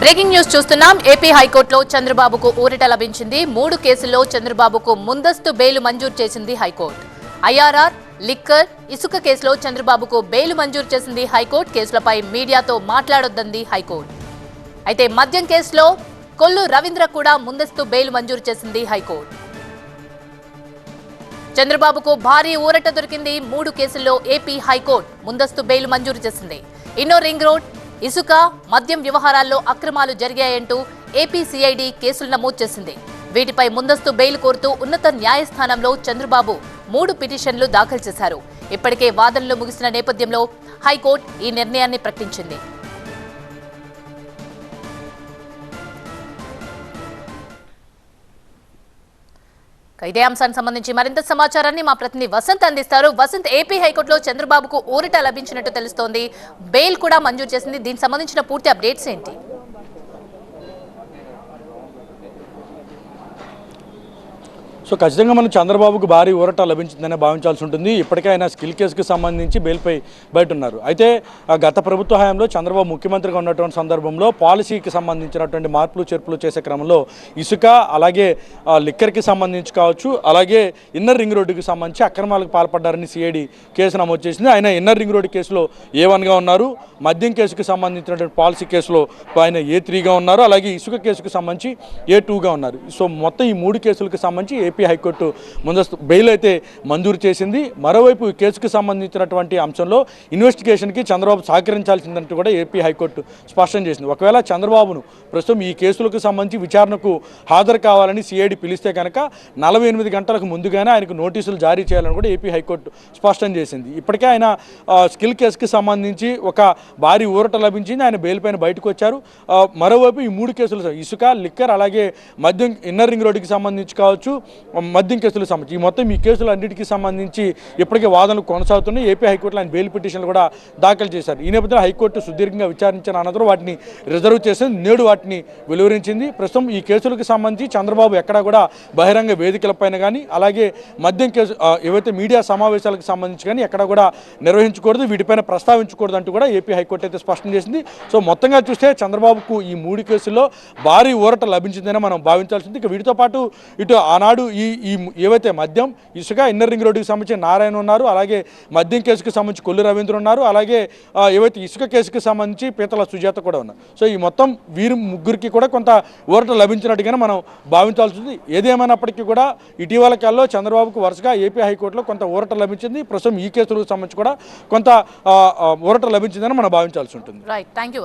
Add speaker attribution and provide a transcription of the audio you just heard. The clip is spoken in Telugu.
Speaker 1: బ్రేకింగ్ న్యూస్ చూస్తున్నాం. ఏపీ హైకోర్టులో చంద్రబాబుకు ఊరట లభించింది. మూడు కేసుల్లో చంద్రబాబుకు ముందస్తు బెయిల్ మంజూరు చేసింది హైకోర్టు. ఐఆర్ఆర్ లిక్కర్ ఇసుక కేసులో చంద్రబాబుకు బెయిల్ మంజూరు చేసింది హైకోర్టు. కేసులపై మీడియాతో మాట్లాడొద్దంది హైకోర్టు. అయితే మద్యం కేసులో కొల్లు రవీంద్ర కూడా ముందస్తు బెయిల్ మంజూరు చేసింది హైకోర్టు. చంద్రబాబుకు భారీ ఊరట దొరికింది. మూడు కేసుల్లో ఏపీ హైకోర్టు ముందస్తు బెయిల్ మంజూరు చేసింది. ఇన్నో రింగ్ రోడ్ ఇసుక మద్యం వ్యవహారాల్లో అక్రమాలు జరిగాయంటూ ఏపీ సిఐడి కేసులు నమోదు చేసింది. వీటిపై ముందస్తు బెయిల్ కోరుతూ ఉన్నత న్యాయస్థానంలో చంద్రబాబు మూడు పిటిషన్లు దాఖలు చేశారు. ఇప్పటికే వాదనలు ముగిసిన నేపథ్యంలో హైకోర్టు ఈ నిర్ణయాన్ని ప్రకటించింది. ఇదే అంశానికి సంబంధించి మరింత సమాచారాన్ని మా ప్రతినిధి వసంత్ అందిస్తారు. వసంత్ ఏపీ హైకోర్టులో చంద్రబాబుకు ఊరట లభించినట్టు తెలుస్తోంది. బెయిల్ కూడా మంజూరు చేసింది. దీనికి సంబంధించిన పూర్తి అప్డేట్స్ ఏంటి?
Speaker 2: సో ఖచ్చితంగా మనం చంద్రబాబుకు భారీ ఊరట లభించిందనే భావించాల్సి ఉంటుంది. ఇప్పటికే ఆయన స్కిల్ కేసుకు సంబంధించి బెయిల్పై బయట ఉన్నారు. అయితే గత ప్రభుత్వ హయాంలో చంద్రబాబు ముఖ్యమంత్రిగా ఉన్నటువంటి సందర్భంలో పాలసీకి సంబంధించినటువంటి మార్పులు చేర్పులు చేసే క్రమంలో ఇసుక అలాగే లిక్కర్కి సంబంధించి కావచ్చు అలాగే ఇన్నర్ రింగ్ రోడ్డుకి సంబంధించి అక్రమాలకు పాల్పడ్డారని సిఐడి కేసు నమోదు చేసింది. ఆయన ఇన్నర్ రింగ్ రోడ్డు కేసులో ఏ వన్గా ఉన్నారు. మద్యం కేసుకు సంబంధించినటువంటి పాలసీ కేసులో ఆయన ఏ త్రీగా ఉన్నారు. అలాగే ఇసుక కేసుకు సంబంధించి ఏ టూగా ఉన్నారు. సో మొత్తం ఈ మూడు కేసులకు సంబంధించి ఏపీ హైకోర్టు ముందస్తు బెయిల్ అయితే మంజూరు చేసింది. మరోవైపు ఈ కేసుకు సంబంధించినటువంటి అంశంలో ఇన్వెస్టిగేషన్కి చంద్రబాబు సహకరించాల్సిందంటూ కూడా ఏపీ హైకోర్టు స్పష్టం చేసింది. ఒకవేళ చంద్రబాబును ప్రస్తుతం ఈ కేసులకు సంబంధించి విచారణకు హాజరు కావాలని సిఐడి పిలిస్తే కనుక నలభై ఎనిమిది గంటలకు ముందుగానే ఆయనకు నోటీసులు జారీ చేయాలని కూడా ఏపీ హైకోర్టు స్పష్టం చేసింది. ఇప్పటికే ఆయన స్కిల్ కేసుకి సంబంధించి ఒక భారీ ఊరట లభించింది. ఆయన బెయిల్ పైన బయటకు వచ్చారు. మరోవైపు ఈ మూడు కేసులు ఇసుక లిక్కర్ అలాగే మద్యం ఇన్నర్ రింగ్ రోడ్డుకి సంబంధించి కావచ్చు మద్యం కేసులకు సంబంధించి ఈ మొత్తం ఈ కేసులు అన్నిటికీ సంబంధించి ఇప్పటికే వాదనలు కొనసాగుతున్నాయి. ఏపీ హైకోర్టులో ఆయన బెయిల్ పిటిషన్లు కూడా దాఖలు చేశారు. ఈ నేపథ్యంలో హైకోర్టు సుదీర్ఘంగా విచారించిన అనంతరం వాటిని రిజర్వ్ చేసింది. నేడు వాటిని వెలువరించింది. ప్రస్తుతం ఈ కేసులకు సంబంధించి చంద్రబాబు ఎక్కడా కూడా బహిరంగ వేదికలపైన కానీ అలాగే మద్యం కేసు ఏవైతే మీడియా సమావేశాలకు సంబంధించి కానీ ఎక్కడ కూడా నిర్వహించకూడదు వీటిపైన ప్రస్తావించకూడదు అంటూ కూడా ఏపీ హైకోర్టు అయితే స్పష్టం చేసింది. సో మొత్తంగా చూస్తే చంద్రబాబుకు ఈ మూడు కేసుల్లో భారీ ఊరట లభించిందని మనం భావించాల్సింది ఇక వీటితో పాటు ఇటు ఆనాడు ఈ ఈ ఏవైతే మద్యం ఇసుక ఇన్నర్ రింగ్ రోడ్డుకి సంబంధించి నారాయణ ఉన్నారు అలాగే మద్యం కేసుకు సంబంధించి కొల్లు రవీంద్ర ఉన్నారు అలాగే ఏవైతే ఇసుక కేసుకు సంబంధించి పీతల సుజాత కూడా ఉన్నారు. సో ఈ మొత్తం వీరి ముగ్గురికి కూడా కొంత ఊరట లభించినట్టుగానే మనం భావించాల్సి ఉంది ఏదేమైనప్పటికీ కూడా ఇటీవల కాలంలో చంద్రబాబుకు వరుసగా ఏపీ హైకోర్టులో కొంత ఊరట లభించింది. ప్రస్తుతం ఈ కేసులకు సంబంధించి కూడా కొంత ఊరట లభించిందని మనం భావించాల్సి ఉంటుంది.
Speaker 1: Right thank you